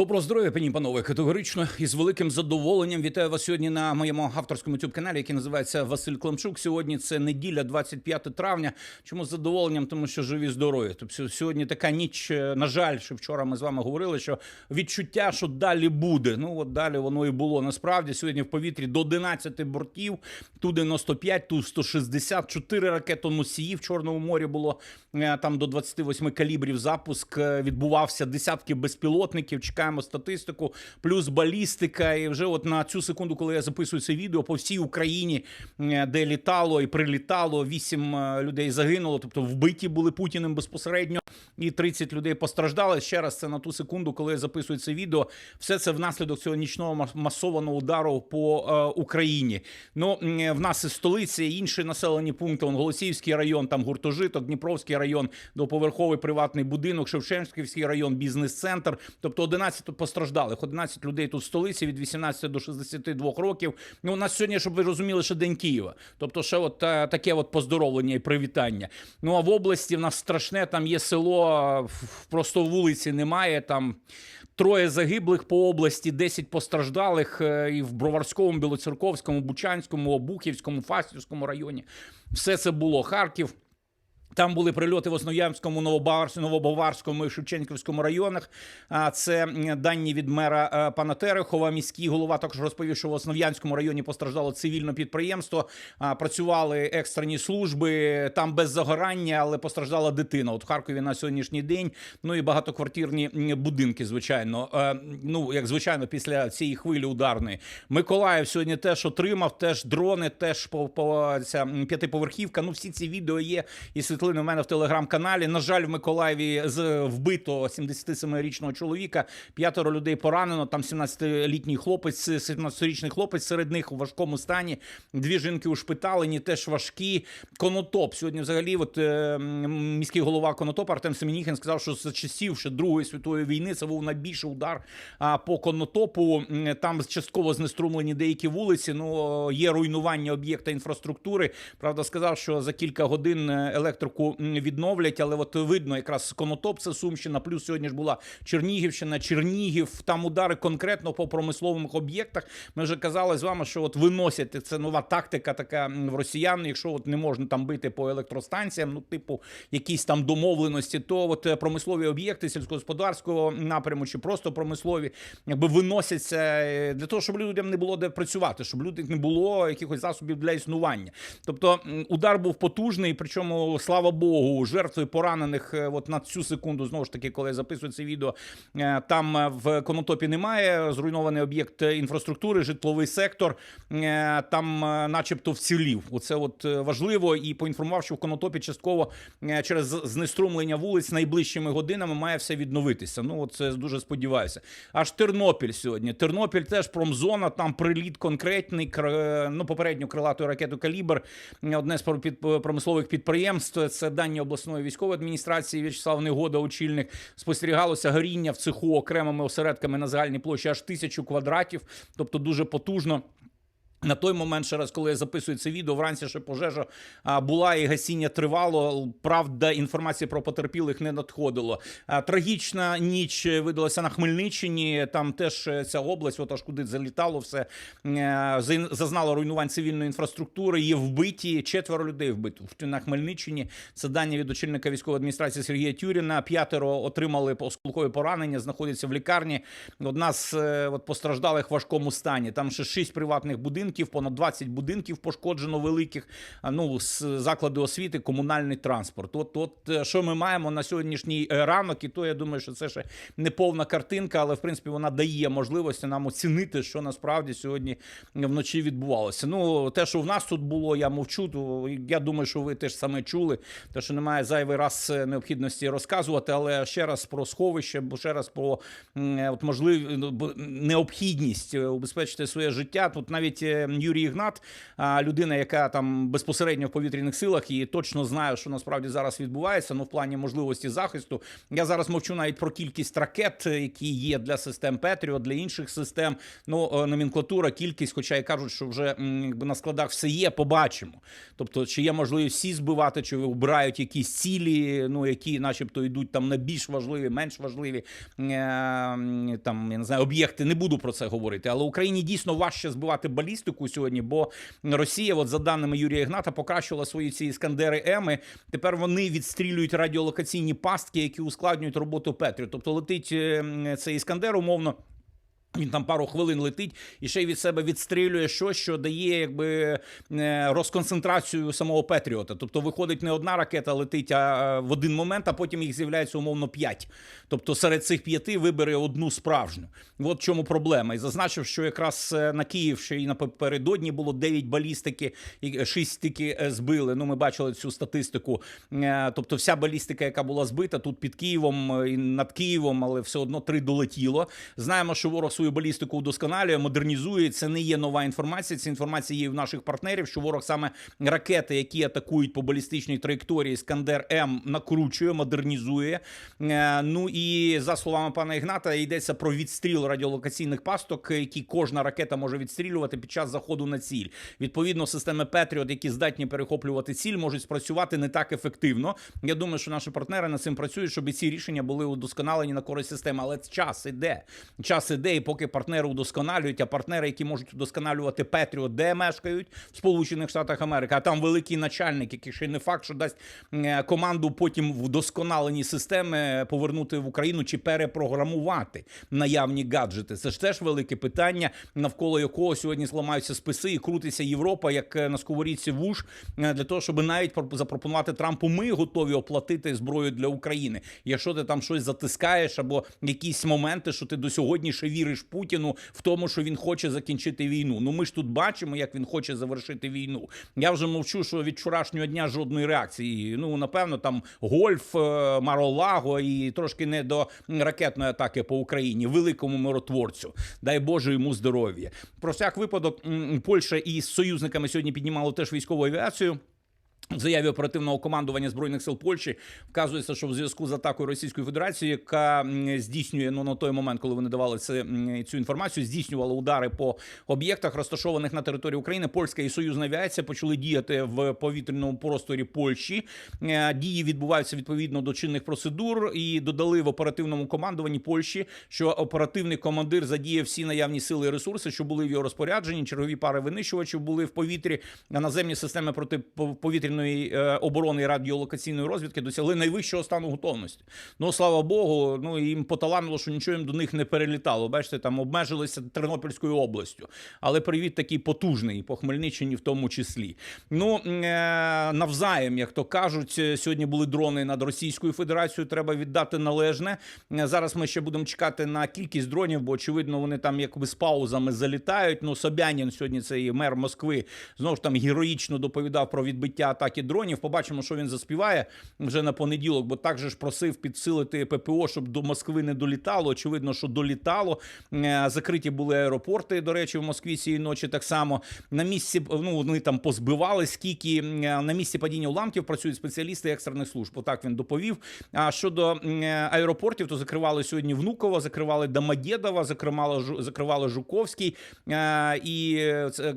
Доброго здоров'я, пані панове. Категорично і з великим задоволенням вітаю вас сьогодні на моєму авторському youtube каналі, який називається Василь Климчук. Сьогодні це неділя, 25 травня. Чому з задоволенням? Тому що живі здорові. Тобто сьогодні така ніч. е, На жаль, що вчора ми з вами говорили, що відчуття, що далі буде. Ну от далі воно і було. Насправді сьогодні в повітрі до 11 бортів, ту 95, ту 160, 4 ракетоносії в Чорному морі було е, там до 28 калібрів запуск. е, Відбувався десятки безпілотників. Чекаємо статистику, плюс балістика. І вже от на цю секунду, коли я записую це відео, по всій Україні, е, де літало і прилітало, 8 е, людей загинуло, тобто вбиті були Путіним безпосередньо, і 30 людей постраждали. Ще раз це на ту секунду, коли я записую це відео. Все це внаслідок цього нічного масованого удару по е, Україні. Ну в нас і столиця, і інші населені пункти. Он Голосіївський район, там гуртожиток, Дніпровський район, двоповерховий приватний будинок, Шевченківський район, бізнес-центр. Тобто 11 постраждалих, 11 людей тут в столиці від 18 до 62 років. Ну, у нас сьогодні, щоб ви розуміли, ще день Києва. Тобто, ще от е, таке от поздоровлення і привітання. Ну а в області в нас страшне, там є село, просто вулиці немає. Там троє загиблих по області, 10 постраждалих е, і в Броварському, Білоцерковському, Бучанському, Обухівському, Фастівському районі. Все це було Харків. Там були прильоти в Основ'янському, Новобаварському, і Шевченківському районах. А це дані від мера е, пана Терехова. Міський голова також розповів, що в Основ'янському районі постраждало цивільне підприємство. А, Працювали екстрені служби там без загорання, але постраждала дитина. От в Харкові на сьогоднішній день. Ну і багатоквартирні будинки, звичайно. Е, Ну як звичайно, після цієї хвилі ударної. Миколаїв сьогодні теж отримав, теж дрони, теж по, по ця п'ятиповерхівка. Ну всі ці відео є і світлини в мене в телеграм-каналі. На жаль, в Миколаєві з вбито 77-річного чоловіка. П'ятеро людей поранено. Там 17-літній хлопець, 17-річний хлопець серед них у важкому стані. Дві жінки ушпиталені, теж важкі. Конотоп сьогодні, взагалі, от е, міський голова Конотопа Артем Семеніхин сказав, що за часів ще Другої світової війни це був найбільший удар а, по Конотопу. Там частково знеструмлені деякі вулиці. Ну є руйнування об'єкта інфраструктури. Правда, сказав, що за кілька годин е, електрику відновлять, але от видно, якраз Конотоп це Сумщина. Плюс сьогодні ж була Чернігівщина, Чернігів. Там удари конкретно по промислових об'єктах. Ми вже казали з вами, що от виносять це нова тактика, така в росіян. Якщо от не можна там бити по електростанціям, ну типу якісь там домовленості, то от е, промислові об'єкти сільськогосподарського напряму чи просто промислові, якби виносяться е, для того, щоб людям не було де працювати, щоб людям не було якихось засобів для існування. Тобто удар був потужний, причому слава Богу, жертви поранених. е, От на цю секунду, знову ж таки, коли я записую це відео, е, там е, в Конотопі немає. Зруйнований об'єкт інфраструктури, житловий сектор. Там, начебто, вцілів. Оце от важливо. І поінформував, що в Конотопі частково через знеструмлення вулиць найближчими годинами має все відновитися. Ну, от це дуже сподіваюся. Аж Тернопіль сьогодні. Тернопіль теж промзона, там приліт конкретний. кр- Ну, попередньо крилатою ракету Калібр. Одне з пр- промислових підприємств. Це дані обласної військової адміністрації. В'ячеслав Негода, очільник. Спостерігалося горіння в цеху окремими осередками на загальній площі аж тисячу квадратів, тобто дуже потужно. На той момент, ще раз, коли я записую це відео, вранці ще пожежа була і гасіння тривало. Правда, інформації про потерпілих не надходило. Трагічна ніч видалася на Хмельниччині. Там теж е, ця область, от куди залітало, все е, зазнало руйнувань цивільної інфраструктури. Є вбиті четверо людей вбито на Хмельниччині. Це дані від очільника військової адміністрації Сергія Тюріна. П'ятеро отримали осколкові поранення, знаходяться в лікарні. Одна з е, от постраждалих в важкому стані. Там ще шість приватних будинків, понад 20 будинків пошкоджено великих. Ну, з заклади освіти, комунальний транспорт. От, от е, що ми маємо на сьогоднішній е, ранок, і то я думаю, що це ще не повна картинка, але в принципі вона дає можливості нам оцінити, що насправді сьогодні вночі відбувалося. Ну, те, що в нас тут було, я мовчу. То я думаю, що ви теж саме чули. Те, що немає зайвий раз е, необхідності розказувати, але ще раз про сховище, бо ще раз про от можлив... ну, необхідність убезпечити своє життя. Тут навіть Юрій Ігнат, людина, яка там безпосередньо в повітряних силах і точно знає, що насправді зараз відбувається. Ну, в плані можливості захисту. Я зараз мовчу навіть про кількість ракет, які є для систем Петріот, для інших систем. Ну, е, номенклатура, кількість, хоча й кажуть, що вже якби на складах все є, побачимо. Тобто, чи є можливість всі збивати, чи обирають якісь цілі, ну які, начебто, йдуть там на більш важливі, менш важливі е, там я не знаю, об'єкти. Не буду про це говорити. Але Україні дійсно важче збивати балістику сьогодні, бо Росія, от за даними Юрія Ігната, покращила свої ці іскандери Еми. Тепер вони відстрілюють радіолокаційні пастки, які ускладнюють роботу Петрі. Тобто летить е, цей іскандер умовно. Він там пару хвилин летить і ще й від себе відстрілює щось, що дає якби е, розконцентрацію самого Петріота. Тобто виходить не одна ракета летить а е, в один момент, а потім їх з'являється умовно п'ять. Тобто серед цих п'яти вибере одну справжню. От в чому проблема. І зазначив, що якраз е, на Київ ще й напередодні було 9 балістики, і 6 тільки збили. Ну, ми бачили цю статистику. Тобто, вся балістика, яка була збита тут під Києвом і над Києвом, але все одно три долетіло. Знаємо, що ворог свою балістику удосконалює, модернізує. Це не є нова інформація. Ця інформація є в наших партнерів. Що ворог саме ракети, які атакують по балістичній траєкторії, Скандер М накручує, модернізує. Е, Ну і за словами пана Ігната, йдеться про відстріл радіолокаційних пасток, які кожна ракета може відстрілювати під час заходу на ціль. Відповідно, системи Петріот, які здатні перехоплювати ціль, можуть спрацювати не так ефективно. Я думаю, що наші партнери над цим працюють, щоб і ці рішення були удосконалені на користь системи. Але час іде. Час іде, і поки партнери удосконалюють, а партнери, які можуть удосконалювати Петріот, де мешкають в Сполучених Штатах Америки, а там великий начальник, який ще не факт, що дасть е, команду потім вдосконалені системи повернути в Україну чи перепрограмувати наявні гаджети. Це ж теж велике питання, навколо якого сьогодні зламаються списи і крутиться Європа як е, на сковорідці вуш е, для того, щоб навіть про- запропонувати Трампу. Ми готові оплатити зброю для України. Якщо ти там щось затискаєш, або якісь моменти, що ти до сьогодні ще віриш Путіну в тому, що він хоче закінчити війну. Ну ми ж тут бачимо, як він хоче завершити війну. Я вже мовчу, що від вчорашнього дня жодної реакції. Ну напевно, там гольф, е, Маролаго і трошки не до ракетної атаки по Україні, великому миротворцю. Дай Боже йому здоров'я. Про всяк випадок Польща із союзниками сьогодні піднімала теж військову авіацію. В заяві оперативного командування збройних сил Польщі вказується, що в зв'язку з атакою Російської Федерації, яка здійснює ну на той момент, коли вони давали це цю інформацію, здійснювала удари по об'єктах, розташованих на території України. Польська і союзна авіація почали діяти в повітряному просторі Польщі. Е, Дії відбуваються відповідно до чинних процедур і додали в оперативному командуванні Польщі, що оперативний командир задіяв всі наявні сили і ресурси, що були в його розпорядженні. Чергові пари винищувачів були в повітрі. А наземні системи протиповітряної е, оборони і радіолокаційної розвідки досягли найвищого стану готовності. Ну слава Богу, ну їм поталанило, що нічого їм до них не перелітало. Бачите, там обмежилися Тернопільською областю. Але привіт такий потужний по Хмельниччині в тому числі. Ну е, навзаєм, як то кажуть, е, сьогодні були дрони над Російською Федерацією. Треба віддати належне. Зараз ми ще будемо чекати на кількість дронів, бо очевидно вони там якби з паузами залітають. Ну Собянін сьогодні цей мер Москви знову ж там героїчно доповідав про відбиття атаки дронів. Побачимо, що він заспіває вже на понеділок, бо також ж просив підсилити ППО, щоб до Москви не долітало. Очевидно, що долітало. Е, Закриті були аеропорти. До речі, в Москві цієї ночі так само на місці. Ну вони там позбивали скільки е, на місці падіння уламків працюють спеціалісти екстрених служб. Отак він доповів. А щодо е, аеропортів, то закривали сьогодні Внуково, закривали Домодєдово, закривали закривали Жуковський і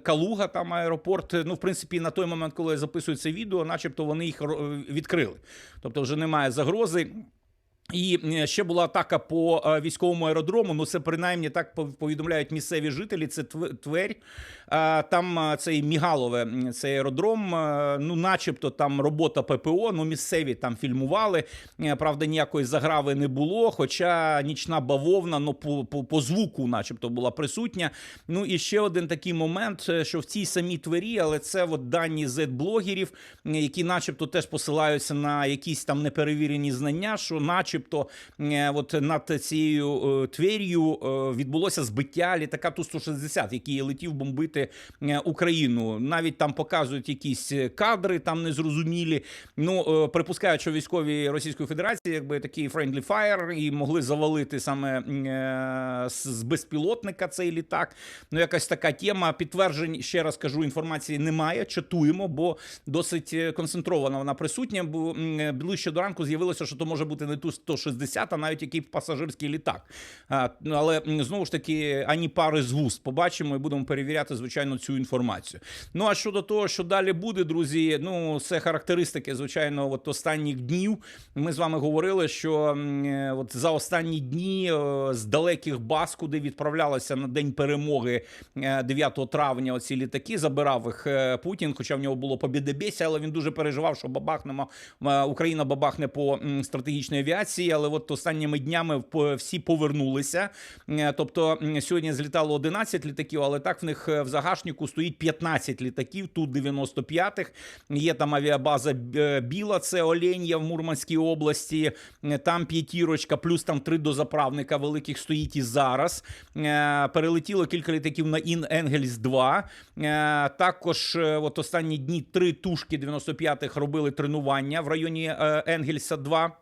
Калуга. Там аеропорт. Ну, в принципі, на той момент, коли я записую це відео, начебто вони їх відкрили. Тобто, вже немає загрози. І е, ще була атака по е, військовому аеродрому. Ну це принаймні так повідомляють місцеві жителі. Це Тверь. Там е, цей Мігалове, цей аеродром. Ну, начебто, там робота ППО. Ну, місцеві там фільмували. Правда, ніякої заграви не було. Хоча нічна бавовна, ну по, по, по звуку, начебто, була присутня. Ну і ще один такий момент, що в цій самій Твері, але це от дані Z-блогерів, е, які, начебто, теж посилаються на якісь там неперевірені знання, що, начебто, начебто, е, от над цією е, Твер'ю е, відбулося збиття літака Ту-160, який летів бомбити Україну. Навіть там показують якісь кадри, там незрозумілі. Ну, припускають, що військові Російської Федерації, якби такий friendly fire, і могли завалити саме з безпілотника цей літак. Ну, якась така тема. Підтверджень, ще раз кажу, інформації немає. Чатуємо, бо досить концентрована вона присутня. Бо ближче до ранку з'явилося, що то може бути не ту 160, а навіть який пасажирський літак. Ну, але знову ж таки, ані пари з вуст побачимо і будемо перевіряти, звичайно, цю інформацію. Ну а щодо того, що далі буде, друзі, ну це характеристики, звичайно, от останніх днів. Ми з вами говорили, що е, от за останні дні е, з далеких баз, куди відправлялися на день перемоги е, 9 травня, оці літаки забирав їх е, Путін, хоча в нього було побідебєсі, але він дуже переживав, що бабахнемо е, Україна бабахне по стратегічній авіації. Але от останніми днями всі повернулися. Е, Тобто сьогодні злітало 11 літаків, але так в них е, в загашнику стоїть 15 літаків, тут 95-х. Є там авіабаза е, Біла, це Оленя в Мурманській області. Там п'ятірочка, плюс там три дозаправника великих стоїть і зараз. Перелетіло кілька літаків на Ін Енгельс 2. Е, Також от останні дні три тушки 95-х робили тренування в районі Енгельса 2.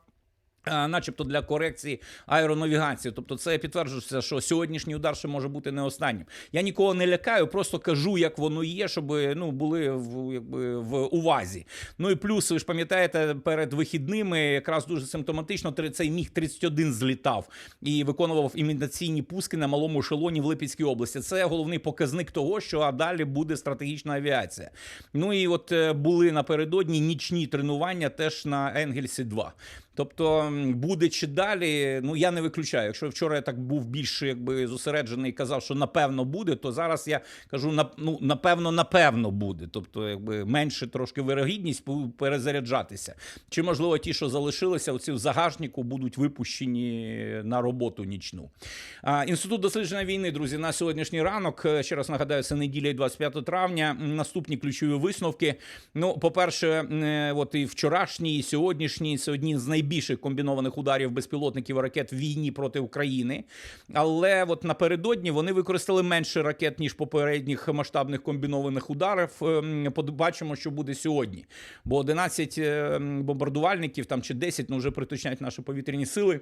Начебто для корекції аеронавігації, тобто це підтверджується, що сьогоднішній удар ще може бути не останнім. Я нікого не лякаю, просто кажу, як воно є, щоб ну були в якби в увазі. Ну і плюс, ви ж пам'ятаєте, перед вихідними якраз дуже симптоматично цей міг 31 злітав і виконував імітаційні пуски на малому ешелоні в Липецькій області. Це головний показник того, що а далі буде стратегічна авіація. Ну і от е, були напередодні нічні тренування теж на Енгельсі 2. Тобто буде чи далі, ну я не виключаю. Якщо вчора я так був більш якби зосереджений і казав, що напевно буде, то зараз я кажу на, ну, напевно, напевно буде. Тобто, якби менше трошки вирогідність перезаряджатися. Чи можливо ті, що залишилися, оці в загашнику, будуть випущені на роботу нічну. А, Інститут дослідження війни, друзі, на сьогоднішній ранок. е, Ще раз нагадаю, це неділя і 25 травня. Наступні ключові висновки. Ну, по-перше, е, от і вчорашній, і сьогоднішній це одні з найбільших комбінованих ударів безпілотників і ракет в війні проти України. Але от напередодні вони використали менше ракет, ніж попередніх масштабних комбінованих ударів. Ем, Побачимо, що буде сьогодні. Бо 11 е, бомбардувальників там чи 10, ну вже приточняють наші повітряні сили.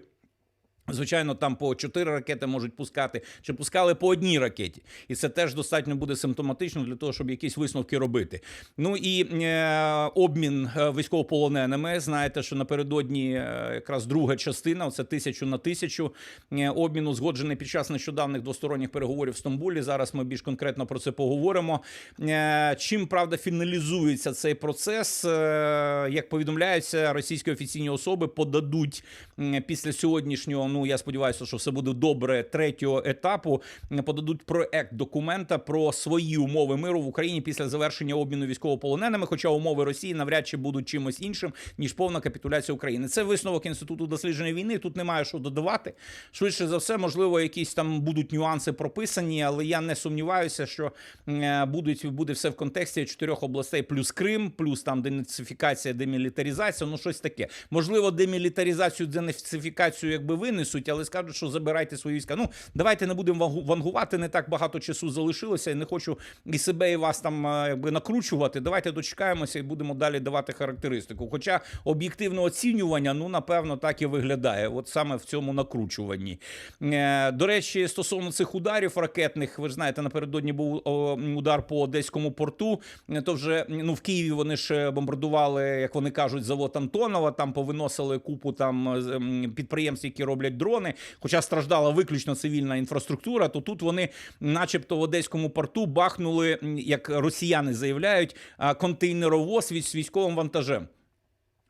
Звичайно, там по 4 ракети можуть пускати, чи пускали по одній ракеті, і це теж достатньо буде симптоматично для того, щоб якісь висновки робити. Ну і е, обмін е, військовополоненими. Знаєте, що напередодні е, якраз друга частина, це тисячу на тисячу е, обмін узгоджений під час нещодавних двосторонніх переговорів в Стамбулі. Зараз ми більш конкретно про це поговоримо. Е, чим правда фіналізується цей процес? Е, як повідомляється, російські офіційні особи подадуть після сьогоднішнього. Ну я сподіваюся, що все буде добре. Третього етапу подадуть проект документа про свої умови миру в Україні після завершення обміну військовополоненими. Хоча умови Росії навряд чи будуть чимось іншим ніж повна капітуляція України. Це висновок інституту дослідження війни. Тут немає що додавати. Швидше за все, можливо, якісь там будуть нюанси прописані, але я не сумніваюся, що е, будуть буде все в контексті чотирьох областей, плюс Крим, плюс там денацифікація, демілітаризація. Ну щось таке. Можливо, демілітаризацію, денацифікацію якби винесуть, але скажуть, що забирайте свої війська. Ну давайте не будемо вангувати. Не так багато часу залишилося. і Не хочу і себе, і вас там е, якби накручувати. Давайте дочекаємося і будемо далі давати характеристику. Хоча об'єктивне оцінювання, ну напевно, так і виглядає. От саме в цьому накручуванні. Е, До речі, стосовно цих ударів ракетних, ви ж знаєте, напередодні був удар по одеському порту. Е, То вже ну в Києві вони ж бомбардували, як вони кажуть, завод Антонова. Там повиносили купу там е, підприємств, які роблять дрони. Хоча страждала виключно цивільна інфраструктура, то тут вони, начебто, в одеському порту бахнули, як росіяни заявляють, контейнеровоз з військовим вантажем.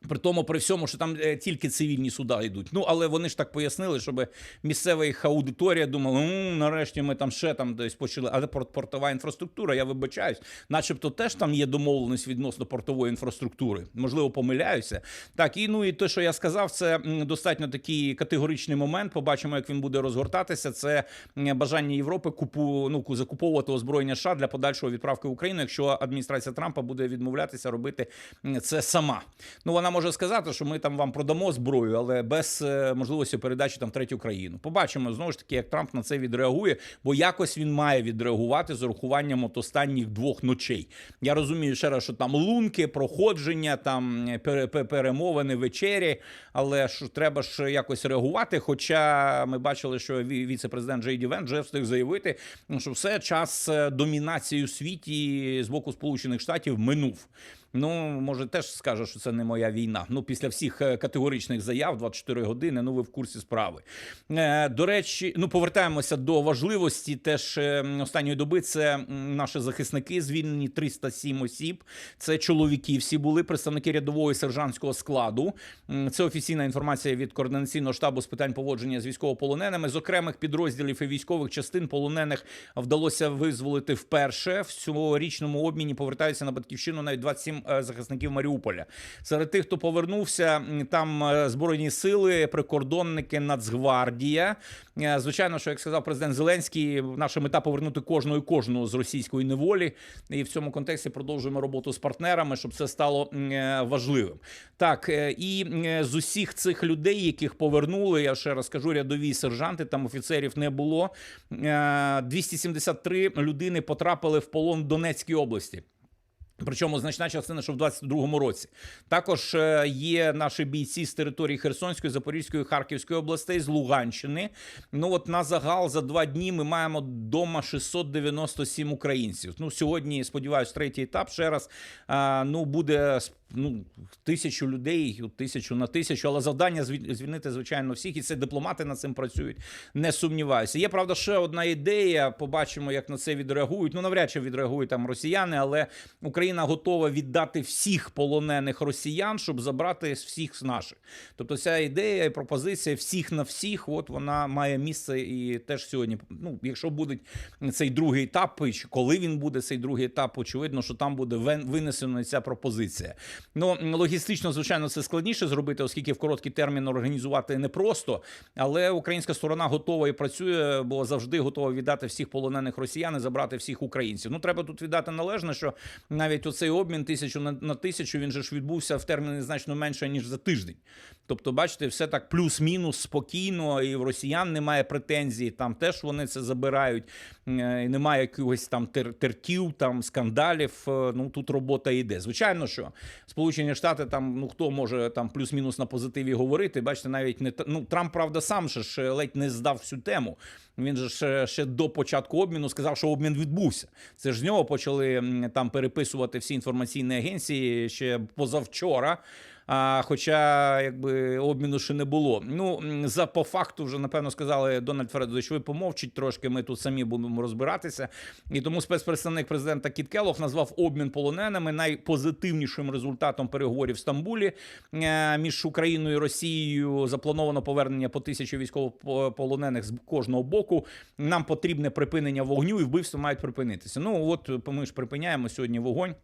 При тому, при всьому, що там е, тільки цивільні суда йдуть. Ну але вони ж так пояснили, щоб місцева їх аудиторія думала, ну нарешті ми там ще там десь почали. Але порт- портова інфраструктура, я вибачаюсь, начебто теж там є домовленість відносно портової інфраструктури. Можливо, помиляюся. Так, і ну і те, що я сказав, це достатньо такий категоричний момент. Побачимо, як він буде розгортатися. Це бажання Європи купу ну закуповувати озброєння США для подальшого відправки в Україну, якщо адміністрація Трампа буде відмовлятися робити це сама. Ну вона може сказати, що ми там вам продамо зброю, але без е, можливості передачі там в третю країну. Побачимо знову ж таки, як Трамп на це відреагує, бо якось він має відреагувати з урахуванням от останніх двох ночей. Я розумію ще раз, що там лунки, проходження, там е, перемовини, вечері, але ж треба ж якось реагувати. Хоча ми бачили, що ві- віце-президент Джей Ді Вен вже встиг заявити, що все час е, домінації у світі з боку Сполучених Штатів минув. Ну, може, теж скаже, що це не моя війна. Ну, після всіх е, категоричних заяв 24 години. Ну, ви в курсі справи. Е, До речі, ну повертаємося до важливості. Теж е, останньої доби це наші захисники звільнені 307 осіб. Це чоловіки. Всі були представники рядового сержантського складу. Це офіційна інформація від координаційного штабу з питань поводження з військовополоненими. З окремих підрозділів і військових частин полонених вдалося визволити вперше. В цьогорічному обміні повертаються на батьківщину навіть 27 е, захисників Маріуполя. Серед тих, хто повернувся, там е, збройні сили, прикордонники, Нацгвардія. Е, Звичайно, що як сказав президент Зеленський, наша мета повернути кожного і кожного з російської неволі. І в цьому контексті продовжуємо роботу з партнерами, щоб це стало важливим. Так і з усіх цих людей, яких повернули, я ще раз кажу, рядові сержанти, там офіцерів не було. Е, 273 людини потрапили в полон в Донецькій області. Причому значна частина, що в 22-му році також е, є наші бійці з території Херсонської, Запорізької, Харківської областей, з Луганщини. Ну от на загал за два дні ми маємо дома 697 українців. Ну сьогодні, сподіваюся, третій етап ще раз. А, ну буде ну, тисячу людей, тисячу на тисячу, але завдання звіль- звільнити, звичайно, всіх, і це дипломати над цим працюють. Не сумніваюся. Є правда ще одна ідея. Побачимо, як на це відреагують. Ну навряд чи відреагують там росіяни, але Україна готова віддати всіх полонених росіян, щоб забрати всіх з наших. Тобто, ця ідея і пропозиція всіх на всіх, от вона має місце і теж сьогодні. Ну, якщо буде цей другий етап, і коли він буде цей другий етап, очевидно, що там буде винесена ця пропозиція. Ну логістично, звичайно, це складніше зробити, оскільки в короткий термін організувати непросто. Але українська сторона готова і працює, бо завжди готова віддати всіх полонених росіян і забрати всіх українців. Ну треба тут віддати належне, що навіть оцей обмін тисячу на, на тисячу він же ж відбувся в терміни значно менше ніж за тиждень. Тобто, бачите, все так плюс-мінус спокійно, і в росіян немає претензій. Там теж вони це забирають. е, і Немає якихось там тер- тертів, там скандалів. Е, Ну тут робота йде. Звичайно, що Сполучені Штати там ну хто може там плюс-мінус на позитиві говорити. Бачите, навіть не ну Трамп, правда, сам ще ж ледь не здав всю тему. Він же ще, ще до початку обміну сказав, що обмін відбувся. Це ж з нього почали там переписувати всі інформаційні агенції ще позавчора. А, хоча якби обміну ще не було. Ну за по факту вже напевно сказали Дональд Фредович, ви помовчіть трошки. Ми тут самі будемо розбиратися. І тому спецпредставник президента Кіт Келлог назвав обмін полоненими найпозитивнішим результатом переговорів в Стамбулі Е, між Україною і Росією. Заплановано повернення по тисячі військовополонених з кожного боку. Нам потрібне припинення вогню і вбивства мають припинитися. Ну от ми ж припиняємо сьогодні вогонь.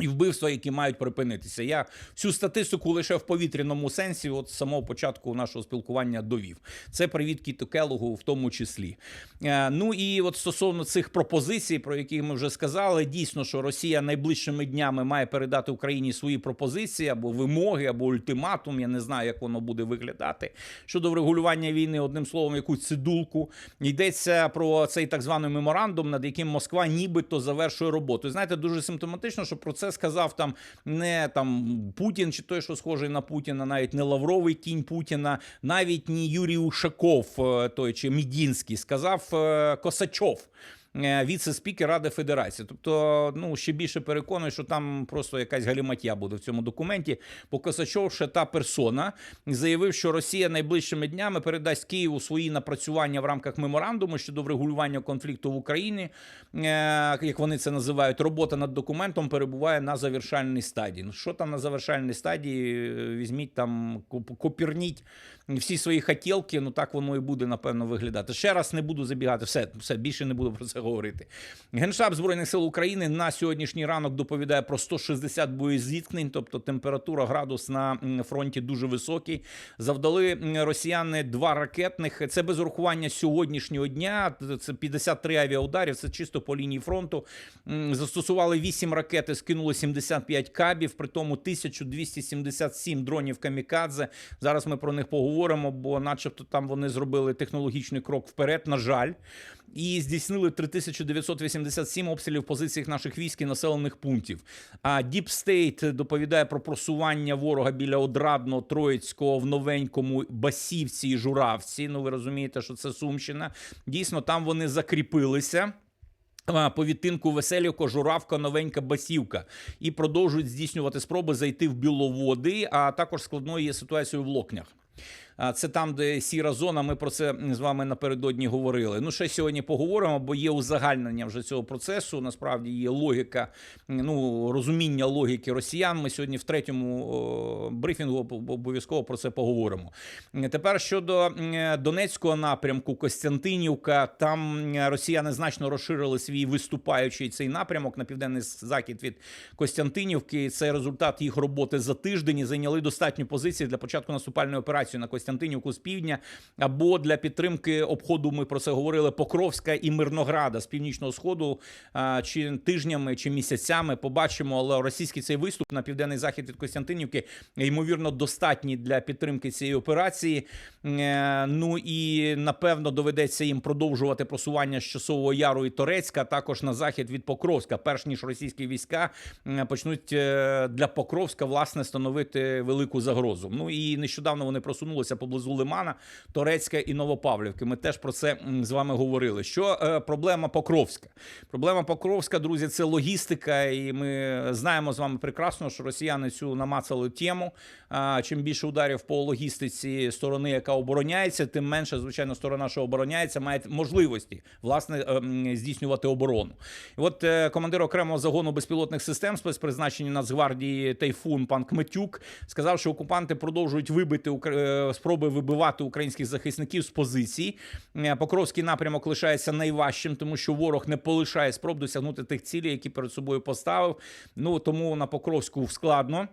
І вбивства, які мають припинитися. Я всю статистику лише в повітряному сенсі, от з самого початку нашого спілкування довів. Це привіт Кіту Келлогу в тому числі. Е, ну і от стосовно цих пропозицій, про які ми вже сказали, дійсно, що Росія найближчими днями має передати Україні свої пропозиції або вимоги, або ультиматум. Я не знаю, як воно буде виглядати щодо врегулювання війни. Одним словом, якусь цидулку. Йдеться про цей так званий меморандум, над яким Москва нібито завершує роботу. І знаєте, дуже симптоматично, що про це сказав там не там Путін чи той, що схожий на Путіна, навіть не Лавровий кінь Путіна, навіть не Юрій Ушаков, е, той чи Мідінський, сказав е, Косачов. Е, Віце-спікер Ради Федерації, тобто, ну ще більше переконую, що там просто якась галіматія буде в цьому документі. Бо Косачов ще та персона заявив, що Росія найближчими днями передасть Києву свої напрацювання в рамках меморандуму щодо врегулювання конфлікту в Україні, е, як вони це називають. Робота над документом перебуває на завершальній стадії. Ну що там на завершальній стадії? Е, Візьміть там, коп- копірніть всі свої хотілки. Ну так воно і буде напевно виглядати. Ще раз не буду забігати. Все, все більше не буду про це. Генштаб збройних сил України на сьогоднішній ранок доповідає про 160 боєзіткнень, тобто температура градус на фронті дуже високий. Завдали росіяни два ракетних. Це без урахування сьогоднішнього дня. Це 53 авіаударів. Це чисто по лінії фронту. Застосували 8 ракет, скинули 75 кабів, при тому 1277 дронів камікадзе. Зараз ми про них поговоримо, бо, начебто, там вони зробили технологічний крок вперед. На жаль. І здійснили 3987 обстрілів позиціях наших військ і населених пунктів. А Deep State доповідає про просування ворога біля Одрадного, Троїцького, в новенькому Басівці і Журавці. Ну ви розумієте, що це Сумщина. Дійсно, там вони закріпилися. По відтинку Веселівко, Журавка, Новенька, Басівка і продовжують здійснювати спроби зайти в Біловоди, а також складною є ситуацією в Локнях. Це там, де сіра зона. Ми про це з вами напередодні говорили. Ну, ще сьогодні поговоримо, бо є узагальнення вже цього процесу. Насправді є логіка, ну розуміння логіки росіян. Ми сьогодні в третьому брифінгу обов'язково про це поговоримо. Тепер щодо Донецького напрямку, Костянтинівка, там росіяни значно розширили свій виступаючий цей напрямок на південний захід від Костянтинівки. Це результат їх роботи за тиждень і зайняли достатню позицію для початку наступальної операції на Костянтинівку з півдня або для підтримки обходу. Ми про це говорили Покровська і Мирнограда з північного сходу. Чи тижнями, чи місяцями побачимо, але російський цей виступ на південний захід від Костянтинівки ймовірно достатній для підтримки цієї операції. Е, Ну і напевно доведеться їм продовжувати просування з часового яру і Торецька, також на захід від Покровська, перш ніж російські війська почнуть е, для Покровська власне становити велику загрозу. Ну і нещодавно вони просунулися поблизу Лимана, Торецька і Новопавлівки. Ми теж про це з вами говорили. Що е, проблема Покровська? Проблема Покровська, друзі, це логістика, і ми знаємо з вами прекрасно, що росіяни цю намацали тему. А, Чим більше ударів по логістиці сторони, яка обороняється, тим менше, звичайно, сторона, що обороняється, має можливості власне ем, здійснювати оборону. І от е, командир окремого загону безпілотних систем спецпризначення Нацгвардії Тайфун пан Кметюк сказав, що окупанти продовжують вибити е, спроби вибивати українських захисників з позицій. Е, Покровський напрямок лишається найважчим, тому що ворог не полишає спроб досягнути тих цілей, які перед собою поставив. Ну тому на Покровську складно.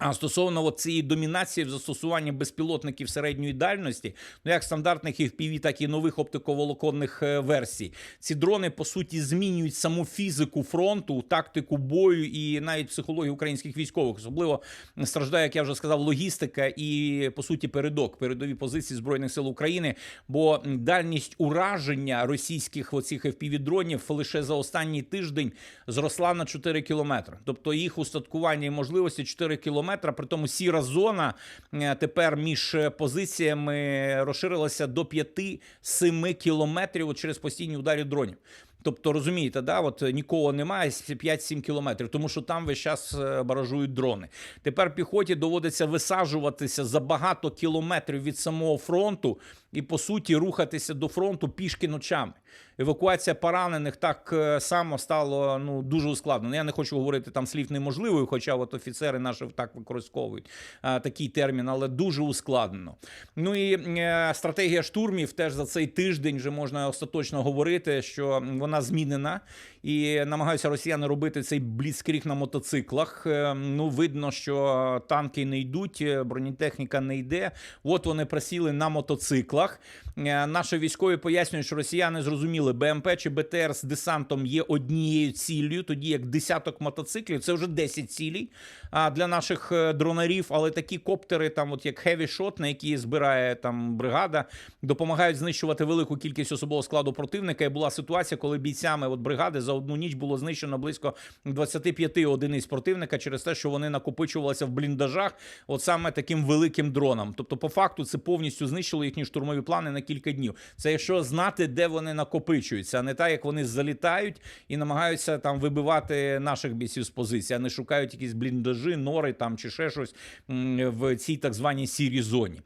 А стосовно цієї домінації в застосуванні безпілотників середньої дальності, ну як стандартних FPV, так і нових оптиковолоконних е, версій, ці дрони по суті змінюють саму фізику фронту, тактику бою і навіть психологію українських військових. Особливо страждає, як я вже сказав, логістика і по суті передок, передові позиції збройних сил України. Бо дальність ураження російських оцих FPV дронів лише за останній тиждень зросла на 4 кілометри. Тобто їх устаткування і можливості 4 кілометри. При тому сіра зона е, тепер між е, позиціями розширилася до 5-7 кілометрів через постійні ударі дронів. Тобто розумієте, да, от нікого немає 5-7 кілометрів, тому що там весь час е, баражують дрони. Тепер піхоті доводиться висаджуватися за багато кілометрів від самого фронту і по суті рухатися до фронту пішки ночами. Евакуація поранених так е, само стало ну дуже ускладнено. Я не хочу говорити там слів неможливою, хоча от офіцери наші так використовують а, такий термін, але дуже ускладнено. Ну і е, стратегія штурмів теж за цей тиждень вже можна остаточно говорити, що вона змінена, і намагаються росіяни робити цей бліцкріг на мотоциклах. Е, Ну видно, що танки не йдуть, е, бронетехніка не йде. От вони присіли на мотоциклах. Е, Наші військові пояснюють, що росіяни зрозуміли, БМП чи БТР з десантом є однією ціллю, тоді як десяток мотоциклів це вже 10 цілей для наших дронарів. Але такі коптери, там, от як Heavy Shot, на які збирає там бригада, допомагають знищувати велику кількість особового складу противника. І була ситуація, коли бійцями от бригади за одну ніч було знищено близько 25 одиниць противника через те, що вони накопичувалися в бліндажах, от саме таким великим дроном. Тобто, по факту, це повністю знищило їхні штурмові плани на кілька днів. Це якщо знати, де вони накопичуються, а не так, як вони залітають і намагаються там вибивати наших бійців з позиції, а не шукають якісь бліндажі, нори там чи ще щось в цій так званій сірій зоні.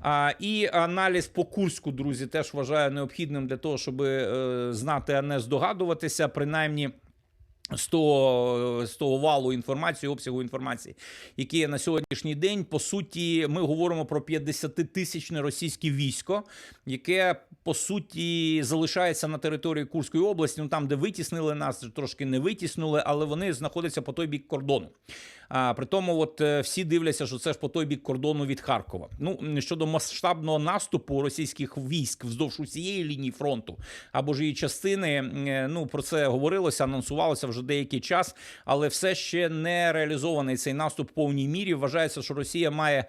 А, і аналіз по Курську, друзі, теж вважаю необхідним для того, щоб е, знати, а не здогадуватися, принаймні. з того, з того валу інформації, обсягу інформації, який є на сьогоднішній день. По суті, ми говоримо про 50-тисячне російське військо, яке по суті залишається на території Курської області, ну там, де витіснили нас, трошки не витіснили, але вони знаходяться по той бік кордону. А при тому, от е, всі дивляться, що це ж по той бік кордону від Харкова. Ну щодо масштабного наступу російських військ вздовж усієї лінії фронту або ж її частини. е, Ну про це говорилося, анонсувалося вже деякий час, але все ще не реалізований цей наступ в повній мірі. Вважається, що Росія має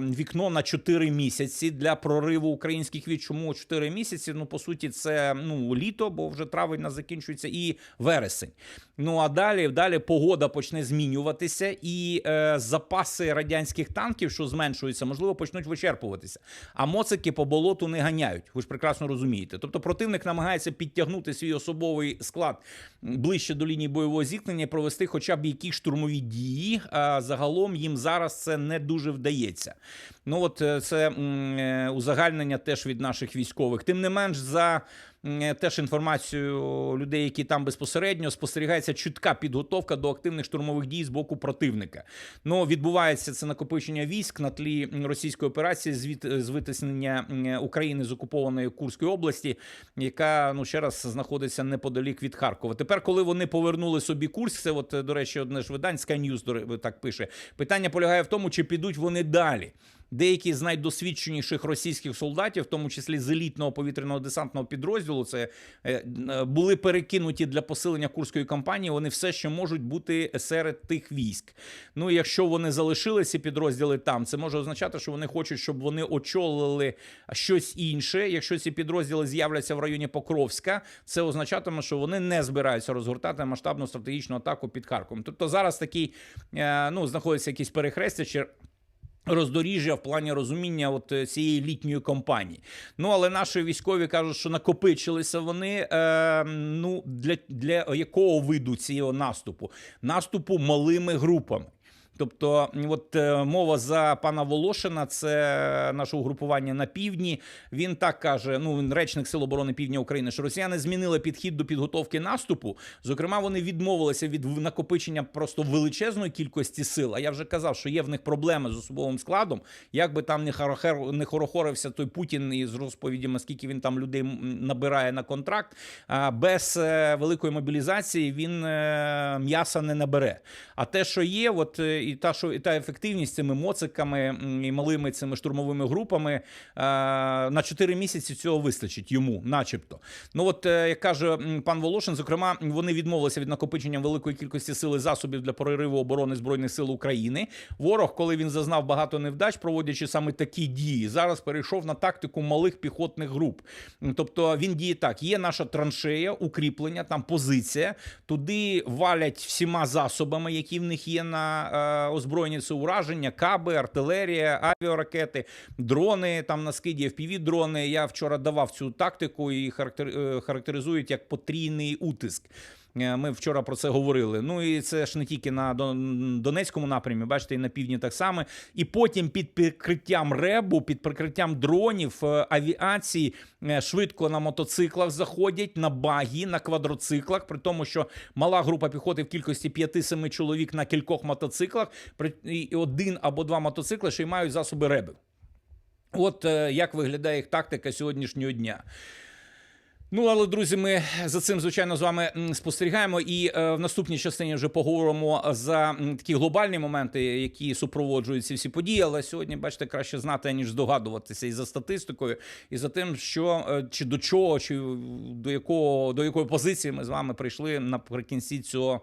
вікно на 4 місяці для прориву українських військ. Чому 4 місяці? Ну по суті, це ну літо, бо вже травень нас закінчується, і вересень. Ну а далі, далі погода почне змінюватися, і е, запаси радянських танків, що зменшуються, можливо, почнуть вичерпуватися. А моцики по болоту не ганяють. Ви ж прекрасно розумієте. Тобто противник намагається підтягнути свій особовий склад ближче до лінії бойового зіткнення, провести хоча б якісь штурмові дії. А загалом їм зараз це не дуже вдається. Ну от е, це е, узагальнення теж від наших військових. Тим не менш, за теж інформацією людей, які там безпосередньо спостерігається чітка підготовка до активних штурмових дій з боку противника. Ну відбувається це накопичення військ на тлі російської операції звід з витиснення України з окупованої Курської області, яка ну ще раз знаходиться неподалік від Харкова. Тепер, коли вони повернули собі Курськ, це от е, до речі, одне ж видань Sky News, так пише. Питання полягає в тому, чи підуть вони далі. Деякі з найдосвідченіших російських солдатів, в тому числі з елітного повітряного десантного підрозділу, це е, е, були перекинуті для посилення курської кампанії. Вони все ще можуть бути серед тих військ. Ну, і якщо вони залишили ці підрозділи там, це може означати, що вони хочуть, щоб вони очолили щось інше. Якщо ці підрозділи з'являться в районі Покровська, це означатиме, що вони не збираються розгортати масштабну стратегічну атаку під Харковом. Тобто зараз такий е, ну знаходиться якісь перехрестя чи роздоріжжя в плані розуміння от е, цієї літньої кампанії. Ну але наші військові кажуть, що накопичилися вони е, ну для, для якого виду цього наступу? Наступу малими групами. Тобто, от е, мова за пана Волошина, це наше угрупування на півдні. Він так каже: ну він речник Сил оборони Півдня України, що росіяни змінили підхід до підготовки наступу. Зокрема, вони відмовилися від накопичення просто величезної кількості сил. А я вже казав, що є в них проблеми з особовим складом. Як би там не хорохер- не хорохорився той Путін із розповідями, скільки він там людей набирає на контракт. Без е, великої мобілізації він е, м'яса не набере. А те, що є, от і та, що і та ефективність цими моциками і малими цими штурмовими групами е, на 4 місяці цього вистачить йому, начебто. Ну от е, як каже пан Волошин, зокрема, вони відмовилися від накопичення великої кількості сил і засобів для прориву оборони збройних сил України. Ворог, коли він зазнав багато невдач, проводячи саме такі дії, зараз перейшов на тактику малих піхотних груп. Тобто він діє так: є наша траншея, укріплення, там позиція. Туди валять всіма засобами, які в них є на озброєнні. Це ураження, каби, артилерія, авіаракети, дрони там на скиді, fpv дрони. Я вчора давав цю тактику і е, характеризують як потрійний утиск. Е, Ми вчора про це говорили. Ну і це ж не тільки на Донецькому напрямі, бачите, і на півдні так само. І потім під прикриттям ребу, під прикриттям дронів, е, авіації е, швидко на мотоциклах заходять, на багі, на квадроциклах, при тому, що мала група піхоти в кількості 5-7 чоловік на кількох мотоциклах, і один або два мотоцикли, що й мають засоби реби. От як виглядає їх тактика сьогоднішнього дня. Ну, але друзі, ми за цим звичайно з вами спостерігаємо. І е, в наступній частині вже поговоримо за такі глобальні моменти, які супроводжують ці всі події. Але сьогодні, бачите, краще знати, ніж здогадуватися і за статистикою, і за тим, що е, чи до чого, чи до якого до якої позиції ми з вами прийшли наприкінці цього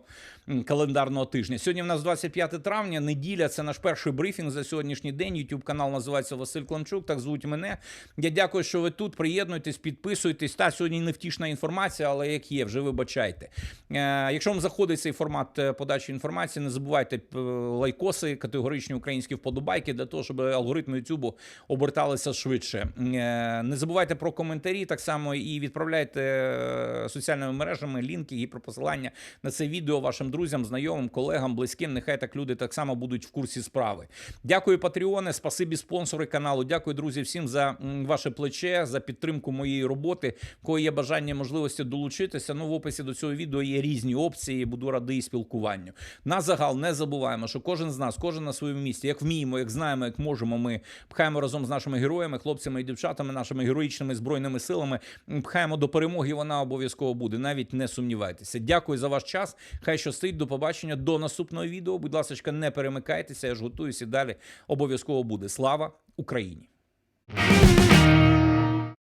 календарного тижня. Сьогодні в нас 25 травня, неділя. Це наш перший брифінг за сьогоднішній день. YouTube канал називається Василь Кламчук. Так звуть мене. Я дякую, що ви тут. Приєднуйтесь, підписуйтесь. Та сьогодні невтішна інформація, але як є, вже вибачайте. Е, якщо вам заходить цей формат е, подачі інформації, не забувайте е, лайкоси, категоричні українські вподобайки для того, щоб алгоритми YouTube оберталися швидше. Не забувайте про коментарі, так само і відправляйте соціальними мережами лінки, гіперпосилання на це відео вашим друзям, знайомим, колегам, близьким. Нехай так люди так само будуть в курсі справи. Дякую, Патреони, спасибі спонсори каналу. Дякую, друзі, всім за ваше плече, за підтримку моєї роботи. Є є бажання можливості долучитися. Ну в описі до цього відео є різні опції. Буду радий спілкуванню. На загал не забуваємо, що кожен з нас, кожен на своєму місці, як вміємо, як знаємо, як можемо. Ми пхаємо разом з нашими героями, хлопцями і дівчатами, нашими героїчними збройними силами. Пхаємо до перемоги. Вона обов'язково буде. Навіть не сумнівайтеся. Дякую за ваш час. Хай щастить. До побачення. До наступного відео. Будь ласка, не перемикайтеся. Я ж готуюся. Далі обов'язково буде. Слава Україні!